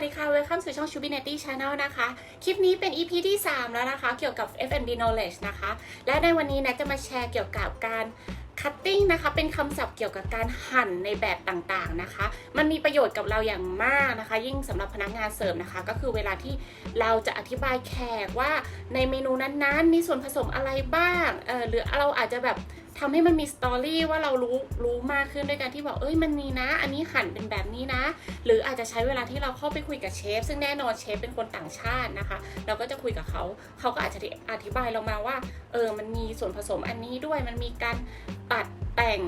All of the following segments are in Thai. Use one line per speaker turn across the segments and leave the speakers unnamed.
วัสดีค่ะ Welcome สู่ช่อง Shubinity Channel นะคะ คลิปนี้เป็น EP ที่ 3 แล้วนะคะ เกี่ยวกับ F&B knowledge นะคะ และในวันนี้นะจะมาแชร์เกี่ยวกับการ cutting นะคะ เป็นคำศัพท์เกี่ยวกับการหั่นในแบบต่างๆนะคะ มันมีประโยชน์กับเราอย่างมากนะคะ ยิ่งสำหรับพนักงานเสริมนะคะ ก็คือเวลาที่เราจะอธิบายแขกว่าในเมนูนั้นๆ มีส่วนผสมอะไรบ้าง เออหรือเราอาจจะแบบ ทำให้มันมีสตอรี่ว่าเรารู้รู้มากขึ้นด้วยการที่บอกเอ้ยมันมีนะ อันนี้หั่นเป็นแบบนี้นะ หรืออาจจะใช้เวลาที่เราเข้าไปคุยกับเชฟซึ่งแน่นอนเชฟเป็นคนต่างชาตินะคะ เราก็จะคุยกับเขาเขาก็อาจจะอธิบายเรามาว่าเออมันมีส่วนผสมอันนี้ด้วยมันมีการตัดแต่ง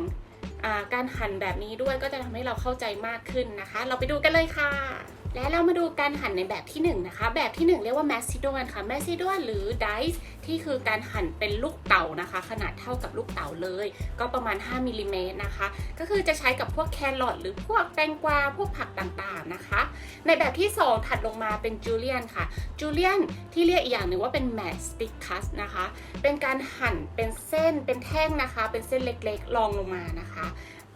การหั่นแบบนี้ด้วยก็จะทำให้เราเข้าใจมากขึ้นนะคะ เราไปดูกันเลยค่ะ และเรามาดูการหั่นในแบบที่ 1นงนะคะ แบบที่ 1 เรียกว่า Macedon ค่ะ Macedon หรือ Dice ที่คือการหั่นเป็นลูกเต๋านะคะ ขนาดเท่ากับลูกเต๋าเลย ก็ประมาณ 5มิลลิเมตรนะคะ ก็คือจะใช้กับพวกแครอทหรือพวกแตงกวาพวกผักต่างๆนะคะ ในแบบที่ 2 ถัดลงมาเป็นจูเลียนค่ะจูเลียนที่เรียกอีกอย่างหนึ่งว่าเป็น mat stick cut นะคะ เป็นการหั่นเป็นเส้นเป็นแท่งนะคะ เป็นเส้นเล็กๆรองลงมานะคะ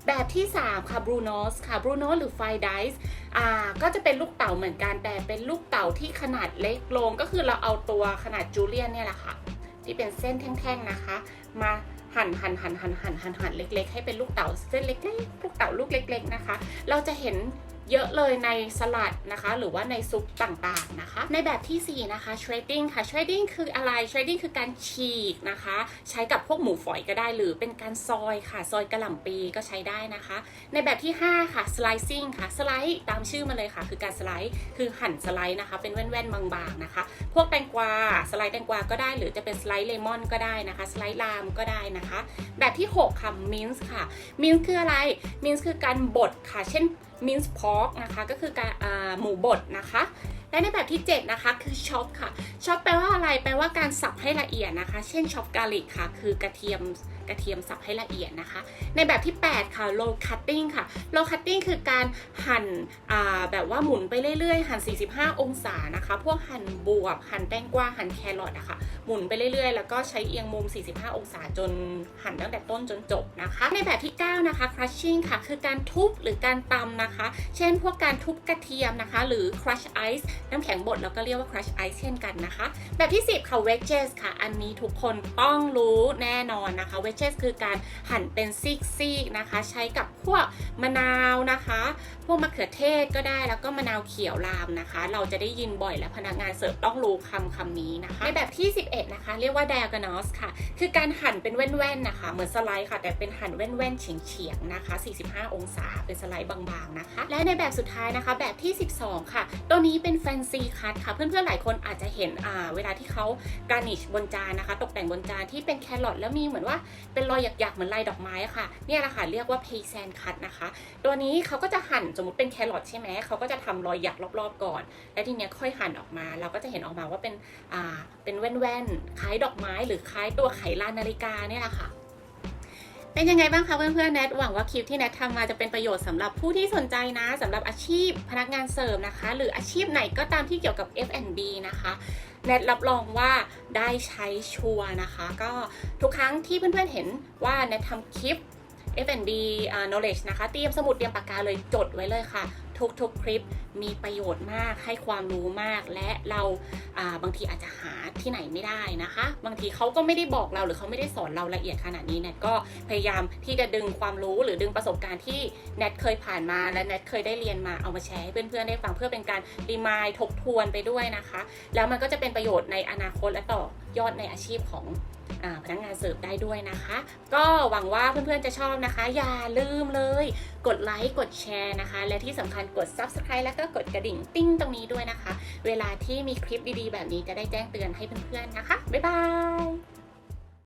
แบบที่ 3 ค่ะ Brunos ค่ะ Brunos หรือ Fine Dice อ่าก็จะเป็นลูกเต๋าเหมือนกันแต่เป็นลูกเต๋าที่ขนาดเล็กลงก็คือเราเอาตัวขนาดจูเลียนเนี่ยแหละค่ะ ที่เป็นเส้นแท่งๆนะคะ มาหั่นหั่นหั่นหั่นหั่นหั่นหั่นเล็กๆ ให้เป็นลูกเต๋าเส้นเล็กๆลูกเต๋าลูกเล็ก ๆนะคะ เราจะเห็น เยอะเลยในสลัดนะคะ หรือว่าในซุปต่างๆนะคะ ในแบบทีสี่ 4 นะคะ shredding ค่ะ shredding คืออะไร shredding คือการฉีกนะคะ ใช้กับพวกหมูฝอยก็ได้ หรือเป็นการซอยค่ะ ซอยกระหล่ำปีก็ใช้ได้นะคะ ในแบบที่ 5 ค่ะ slicing ค่ะสไลด์ตามชื่อมาเลยค่ะ คือการสไลด์คือหั่นสไลด์นะคะ เป็นแว่นๆ บางๆนะคะ พวกแตงกวาสไลด์แตงกวาก็ได้ หรือจะเป็นสไลด์เลมอนก็ได้นะคะสไลด์ลามก็ได้นะคะ แบบที่ 6 ค่ะ mince ค่ะ mince คืออะไร mince คือการบดค่ะ เช่น mince pork นะคะก็คือการหมูบดนะคะและในแบบที่ 7 นะคะคือช็อปค่ะช็อปแปลว่าอะไรแปลว่าการสับให้ละเอียดนะคะ เช่นช็อปกาลิกค่ะ คือกระเทียม กระเทียมสับให้ละเอียดนะคะ ในแบบที่ 8 ค่ะ low cutting ค่ะ low cutting คือการหั่นอ่าแบบว่าหมุนไปเรื่อยๆ หั่น 45 องศานะคะ พวกหั่นบวบ หั่นแตงกวา หั่นแครอทอะค่ะ หมุนไปเรื่อยๆ แล้วก็ใช้เอียงมุม 45 องศาจนหั่นตั้งแต่ต้นจนจบนะคะ ในแบบที่ 9 นะคะ crushing ค่ะ คือการทุบหรือการตำนะคะ เช่น พวกการทุบกระเทียมนะคะ หรือ crush ice น้ำแข็งบดเราก็เรียกว่า crush ice เช่นกันนะคะ แบบที่ 10 ค่ะ wedges ค่ะ อันนี้ทุกคนต้องรู้แน่นอนนะคะ wedges คือการหั่นเป็นซีกๆนะคะ ใช้กับพวกมะนาวนะคะ พวกมะเขือเทศก็ได้แล้วก็มะนาวเขียวรามนะคะ เราจะได้ยินบ่อยและพนักงานเสิร์ฟต้องรู้คำคำนี้นะคะในแบบที่ 11 นะคะ เรียกว่า diagonals ค่ะ คือการหั่นเป็นแว่นๆนะคะ เหมือนสไลด์ค่ะ แต่เป็นหั่นแว่นๆเฉียงๆนะคะ 45 องศาเป็นสไลด์บางๆนะคะ และในแบบสุดท้ายนะคะ แบบที่ 12 ค่ะ ตัวนี้เป็น fancy cut ค่ะ เพื่อนๆหลายคนอาจจะเห็นอ่าเวลาที่เขาการนิชบนจานนะคะ ตกแต่งบนจานที่เป็นแครอทแล้วมีเหมือนว่าเป็นรอยหยักๆเหมือนลายดอกไม้ค่ะ เนี่ยแหละค่ะเรียกว่า paysan cut นะคะ ตัวนี้เขาก็จะหั่นสมมติเป็นแครอทใช่ไหมเขาก็จะทำรอยหยักรอบๆก่อน แล้วทีเนี้ยค่อยหั่นออกมา เราก็จะเห็นออกมาว่าเป็นอ่าเป็นแว่นๆคล้ายดอกไม้ หรือคล้ายตัวไขลานนาฬิกาเนี่ยแหละค่ะเป็นยังไงบ้างคะเพื่อนๆแนทหวังว่าคลิปที่แนททำมาจะเป็นประโยชน์สำหรับผู้ที่สนใจนะสำหรับอาชีพพนักงานเสิร์ฟนะคะ หรืออาชีพไหนก็ตามที่เกี่ยวกับ F&B นะคะ แนทรับรองว่าได้ใช้ชัวนะคะ ก็ทุกครั้งที่เพื่อนๆเห็นว่าแนททำคลิป F&B อ่า knowledge นะคะ เตรียมสมุดเตรียมปากกาเลยจดไว้เลยค่ะ ทุกๆ คลิปมีประโยชน์มากให้ความรู้มาก และเราาบางทีอาจจะหา ที่ไหนไม่ได้นะคะ บางทีเขาก็ไม่ได้บอกเราหรือเขาไม่ได้สอนเราละเอียดขนาดนี้แนทก็พยายามที่จะดึงความรู้หรือดึงประสบการณ์ที่แนทเคยผ่านมาและแนทเคยได้เรียนมาเอามาแชร์ให้เพื่อนๆได้ฟังเพื่อเป็นการรีมายทบทวนไปด้วยนะคะ แล้วมันก็จะเป็นประโยชน์ในอนาคตและต่อยอดในอาชีพของพนักงานเสิร์ฟได้ด้วยนะคะ ก็หวังว่าเพื่อนๆจะชอบนะคะ อย่าลืมเลย กดไลค์กดแชร์นะคะ และที่สำคัญกด Subscribe แล้วก็กดกระดิ่งติ้งตรงนี้ด้วยนะคะ เวลาที่มีคลิปดีๆ แบบนี้จะได้แจ้งเตือนให้เพื่อนๆนะคะ บ๊ายบาย